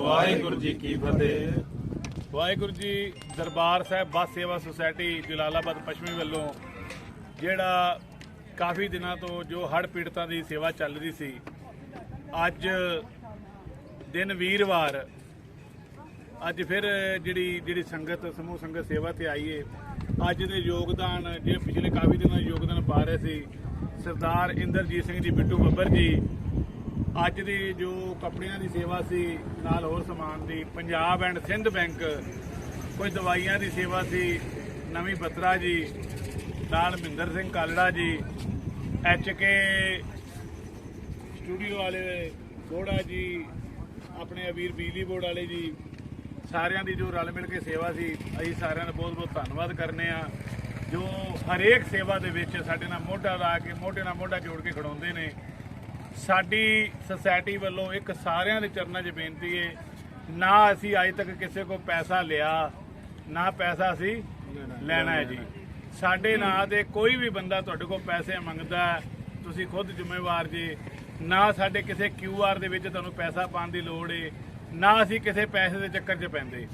ਵਾਹਿਗੁਰੂ ਜੀ ਕੀ ਫਤਿਹ। ਵਾਹਿਗੁਰੂ ਜੀ ਦਰਬਾਰ ਸਾਹਿਬ ਬੱਸ ਸੇਵਾ ਸੁਸਾਇਟੀ ਜਲਾਲਾਬਾਦ ਪੱਛਮੀ ਵੱਲੋਂ ਜਿਹੜਾ ਕਾਫੀ ਦਿਨਾਂ ਤੋਂ ਜੋ ਹੜ੍ਹ ਪੀੜਤਾਂ ਦੀ ਸੇਵਾ ਚੱਲ ਰਹੀ ਸੀ, ਅੱਜ ਦਿਨ ਵੀਰਵਾਰ, ਅੱਜ ਫਿਰ ਜਿਹੜੀ ਜਿਹੜੀ ਸੰਗਤ, ਸਮੂਹ ਸੰਗਤ ਸੇਵਾ ਤੇ ਆਈ ਏ, ਅੱਜ ਦੇ ਯੋਗਦਾਨ ਜਿਹੜੇ ਪਿਛਲੇ ਕਾਫੀ ਦਿਨਾਂ ਯੋਗਦਾਨ ਪਾ ਰਹੇ ਸੀ, ਸਰਦਾਰ ਇੰਦਰਜੀਤ ਸਿੰਘ ਜੀ, ਬਿੱਟੂ ਬੱਬਰ ਜੀ ਅੱਜ ਦੀ ਜੋ ਕੱਪੜਿਆਂ ਦੀ ਸੇਵਾ ਸੀ, ਨਾਲ ਹੋਰ ਸਮਾਨ ਦੀ, ਪੰਜਾਬ ਐਂਡ ਸਿੰਧ ਬੈਂਕ ਕੋਈ ਦਵਾਈਆਂ ਦੀ ਸੇਵਾ ਸੀ, ਨਵੀਂ ਬਤਰਾ ਜੀ, ਨਾਲ ਮਹਿੰਦਰ ਸਿੰਘ ਕਾਲੜਾ ਜੀ, ਐਚ ਕੇ ਸਟੂਡੀਓ ਵਾਲੇ ਬੋੜਾ ਜੀ, ਆਪਣੇ ਅਵੀਰ ਬਿਜਲੀ ਬੋਰਡ ਵਾਲੇ ਜੀ, ਸਾਰਿਆਂ ਦੀ ਜੋ ਰਲ ਮਿਲ ਕੇ ਸੇਵਾ ਸੀ, ਅਸੀਂ ਸਾਰਿਆਂ ਦਾ ਬਹੁਤ ਬਹੁਤ ਧੰਨਵਾਦ ਕਰਨੇ ਆ, ਜੋ ਹਰੇਕ ਸੇਵਾ ਦੇ ਵਿੱਚ ਸਾਡੇ ਨਾਲ ਮੋਢਾ ਲਾ ਕੇ, ਮੋਢੇ ਨਾਲ ਮੋਢਾ ਜੋੜ ਕੇ ਖੜਾਉਂਦੇ ਨੇ ਸਾਡੀ ਸੁਸਾਇਟੀ ਵੱਲੋਂ ਇੱਕ ਸਾਰਿਆਂ ਦੇ ਚਰਨਾਂ 'ਚ ਬੇਨਤੀ ਹੈ ਨਾ ਅਸੀਂ ਅੱਜ ਤੱਕ ਕਿਸੇ ਕੋ ਪੈਸਾ ਲਿਆ, ਨਾ ਪੈਸਾ ਅਸੀਂ ਲੈਣਾ ਹੈ ਜੀ। ਸਾਡੇ ਨਾਂ ਤੇ ਕੋਈ ਵੀ ਬੰਦਾ ਤੁਹਾਡੇ ਕੋਲ ਪੈਸੇ ਮੰਗਦਾ, ਤੁਸੀਂ ਖੁਦ ਜ਼ਿੰਮੇਵਾਰ ਜੀ। ਨਾ ਸਾਡੇ ਕਿਸੇ ਕਿਊ ਆਰ ਦੇ ਵਿੱਚ ਤੁਹਾਨੂੰ ਪੈਸਾ ਪਾਉਣ ਦੀ ਲੋੜ ਏ, ਨਾ ਅਸੀਂ ਕਿਸੇ ਪੈਸੇ ਦੇ ਚੱਕਰ 'ਚ ਪੈਂਦੇ।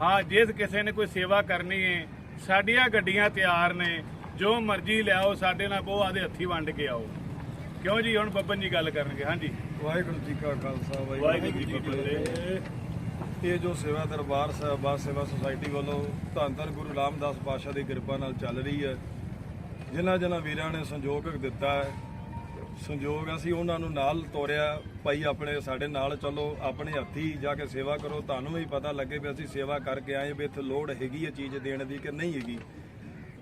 ਹਾਂ ਜਿਸ ਕਿਸੇ ਨੇ ਕੋਈ ਸੇਵਾ ਕਰਨੀ ਹੈ ਸਾਡੀਆਂ ਗੱਡੀਆਂ ਤਿਆਰ ਨੇ, ਜੋ ਮਰਜ਼ੀ ਲਿਆਓ, ਸਾਡੇ ਨਾਲ ਬਹੁ ਆਦੇ ਹੱਥੀ ਵੰਡ ਕੇ ਆਓ। ਕਿਉਂ ਜੀ? ਹੁਣ ਬੱਬਨ ਜੀ ਗੱਲ ਕਰਨਗੇ ਹਾਂਜੀ। ਵਾਹਿਗੁਰੂ ਜੀ ਕਾ ਖਾਲਸਾ ਵਾਹਿਗੁਰੂ ਜੀ ਕੀ ਫਤਿਹ। ਇਹ ਜੋ ਸੇਵਾ ਦਰਬਾਰ ਸਾਹਿਬ ਬਾਦ ਸੇਵਾ ਸੁਸਾਇਟੀ ਵੱਲੋਂ ਧੰਨ ਧੰਨ ਗੁਰੂ ਰਾਮਦਾਸ ਪਾਤਸ਼ਾਹ ਦੀ ਕਿਰਪਾ ਨਾਲ ਚੱਲ ਰਹੀ ਹੈ। ਜਿਨ੍ਹਾਂ ਜਿਨ੍ਹਾਂ ਵੀਰਾਂ ਨੇ ਸੰਯੋਗ ਦਿੱਤਾ ਹੈ ਸੰਯੋਗ ਅਸੀਂ ਉਹਨਾਂ ਨੂੰ ਨਾਲ ਤੋਰਿਆ ਭਾਈ ਆਪਣੇ ਸਾਡੇ ਨਾਲ ਚੱਲੋ ਆਪਣੇ ਹੱਥੀ ਜਾ ਕੇ ਸੇਵਾ ਕਰੋ। ਤੁਹਾਨੂੰ ਵੀ ਪਤਾ ਲੱਗੇ ਵੀ ਅਸੀਂ ਸੇਵਾ ਕਰਕੇ ਆਏ ਵੀ ਇੱਥੇ ਲੋੜ ਹੈਗੀ ਹੈ ਚੀਜ਼ ਦੇਣ ਦੀ ਕਿ ਨਹੀਂ ਹੈਗੀ।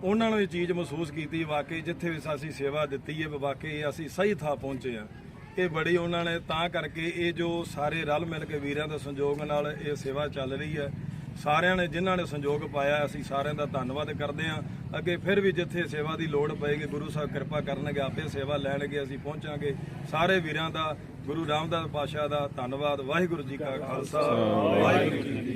ਉਹਨਾਂ ਨੂੰ ਇਹ ਚੀਜ਼ ਮਹਿਸੂਸ ਕੀਤੀ, ਵਾਕਈ ਜਿੱਥੇ ਵੀ ਅਸੀਂ ਸੇਵਾ ਦਿੱਤੀ ਹੈ, ਵੀ ਵਾਕਈ ਅਸੀਂ ਸਹੀ ਥਾਂ ਪਹੁੰਚੇ ਆ ਇਹ ਬੜੀ ਉਹਨਾਂ ਨੇ ਤਾਂ ਕਰਕੇ ਇਹ ਜੋ ਸਾਰੇ ਰਲ ਮਿਲ ਕੇ ਵੀਰਾਂ ਦੇ ਸੰਯੋਗ ਨਾਲ ਇਹ ਸੇਵਾ ਚੱਲ ਰਹੀ ਹੈ, ਸਾਰਿਆਂ ਨੇ ਜਿਨ੍ਹਾਂ ਨੇ ਸੰਯੋਗ ਪਾਇਆ, ਅਸੀਂ ਸਾਰਿਆਂ ਦਾ ਧੰਨਵਾਦ ਕਰਦੇ ਹਾਂ। ਅੱਗੇ ਫਿਰ ਵੀ ਜਿੱਥੇ ਸੇਵਾ ਦੀ ਲੋੜ ਪਏਗੀ, ਗੁਰੂ ਸਾਹਿਬ ਕਿਰਪਾ ਕਰਨਗੇ, ਆਪੇ ਸੇਵਾ ਲੈਣਗੇ, ਅਸੀਂ ਪਹੁੰਚਾਂਗੇ। ਸਾਰੇ ਵੀਰਾਂ ਦਾ, ਗੁਰੂ ਰਾਮਦਾਸ ਪਾਤਸ਼ਾਹ ਦਾ ਧੰਨਵਾਦ, ਵਾਹਿਗੁਰੂ ਜੀ ਕਾ ਖਾਲਸਾ, ਵਾਹਿਗੁਰੂ ਜੀ